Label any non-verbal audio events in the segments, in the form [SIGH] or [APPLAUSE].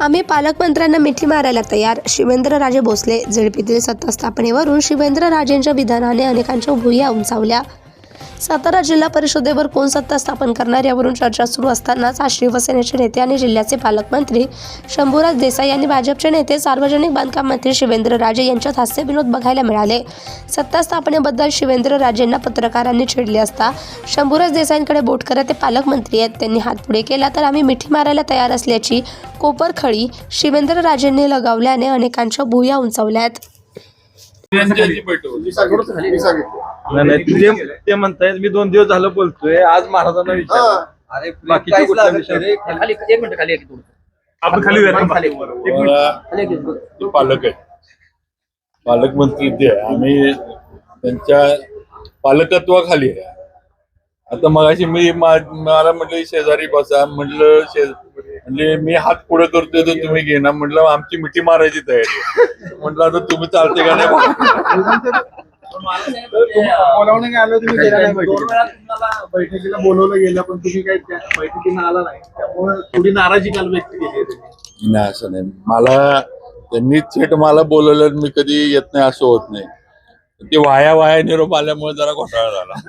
आम्ही पालकमंत्र्यांना मिठी मारायला तयार. शिवेंद्रराजे भोसले झेडपीतील सत्ता स्थापनेवरून शिवेंद्रराजेंच्या विधानाने अनेकांच्या भुया उंचावल्या. सातारा जिल्हा परिषदेवर कोण सत्ता स्थापन करणार यावरून चर्चा सुरू असतानाच आज शिवसेनेचे नेते आणि जिल्ह्याचे पालकमंत्री शंभूराज देसाई यांनी भाजपचे नेते सार्वजनिक बांधकाम मंत्री शिवेंद्र राजे यांच्यात हास्यविनोद बघायला मिळाले. सत्ता स्थापनेबद्दल शिवेंद्रराजेंना पत्रकारांनी छेडले असता शंभूराज देसाईंकडे बोट करत ते पालकमंत्री आहेत. त्यांनी हात पुढे केला तर आम्ही मिठी मारायला तयार असल्याची कोपरखळी शिवेंद्रराजेंनी लगावल्याने अनेकांच्या भुया होती. नाही नाही ते ते म्हणतायत मी दोन दिवस झालं बोलतोय. आज महाराजांना विचार बाकीचे विषय खाली एक मिनिट खाली एक आपण खाली जायचं. खाली मला खाली एक दोन ते पालक आहेत पालकमंत्री ते आहे. आम्ही त्यांच्या पालकत्वाखाली आहे. आता मगाशी मी मा- मला म्हटलं शेजारी बसा. म्हटलं शे म्हणजे मी हात पुढे करतोय तर तुम्ही घेणार म्हटलं आमची मिठी मारायची तयारी. म्हटलं आता तुम्ही चालते का नाही? बोलावणं काय आलं तुम्ही गेला नाही दोन बैठकीला. बोलवलं गेलं पण तुम्ही काही त्या बैठकीला आला नाही. त्यामुळे थोडी नाराजी काल व्यक्त केली. नाही असं नाही. मला त्यांनी थेट मला बोलवलं आणि मी कधी येत नाही असं होत नाही. ते वाया वाया निरोप आल्यामुळे जरा घोटाळा झाला.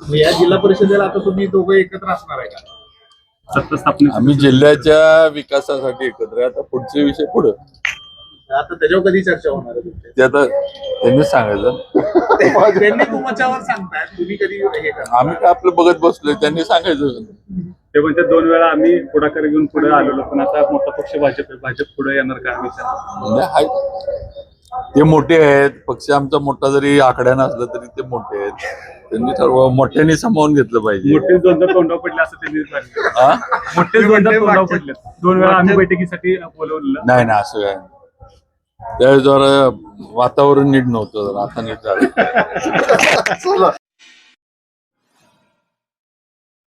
मग या जिल्हा परिषदेला आता तुम्ही दोघं एकत्र असणार आहे का? सत्ता स्थापने आम्ही जिल्ह्याच्या विकासासाठी एकत्र आहे. आता पुढचे विषय पुढे. आता त्याच्यावर कधी चर्चा होणार आहे तुमची? ते आता त्यांनीच सांगायचं. त्यांनी तुमच्यावर सांगताय तुम्ही कधी हे आम्ही काय आपलं बघत बसलोय त्यांनी सांगायचं. ते म्हणजे दोन वेळा आम्ही पुढाकार घेऊन पुढे आलेलो पण आता मोठा पक्ष भाजप आहे भाजप पुढे येणार का विचार म्हणजे हाय- ते मोठे आहेत. पक्ष आमचा मोठा जरी आकड्या नसला तरी ते मोठे आहेत. त्यांनी सर्व मोठ्याने सामावून घेतलं पाहिजे. मोठे दोनदा तोंडाव पडले असं त्यांनी सांगितलं. हा? मोठे दोनदा तोंडाव पडले. दोन वेळा आम्ही बैठकीसाठी बोलवलेलं. नाही ना असं काय नाही. त्यावेळेस जरा वातावरण नीट नव्हतं. जरा आता नीट झालं. [LAUGHS]